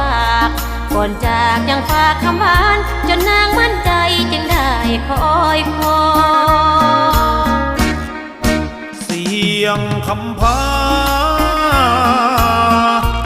ปาก ก่อนจากยังฝากคำหวานจนนางมั่นใจจึงได้คอยคอยเสียงคำพา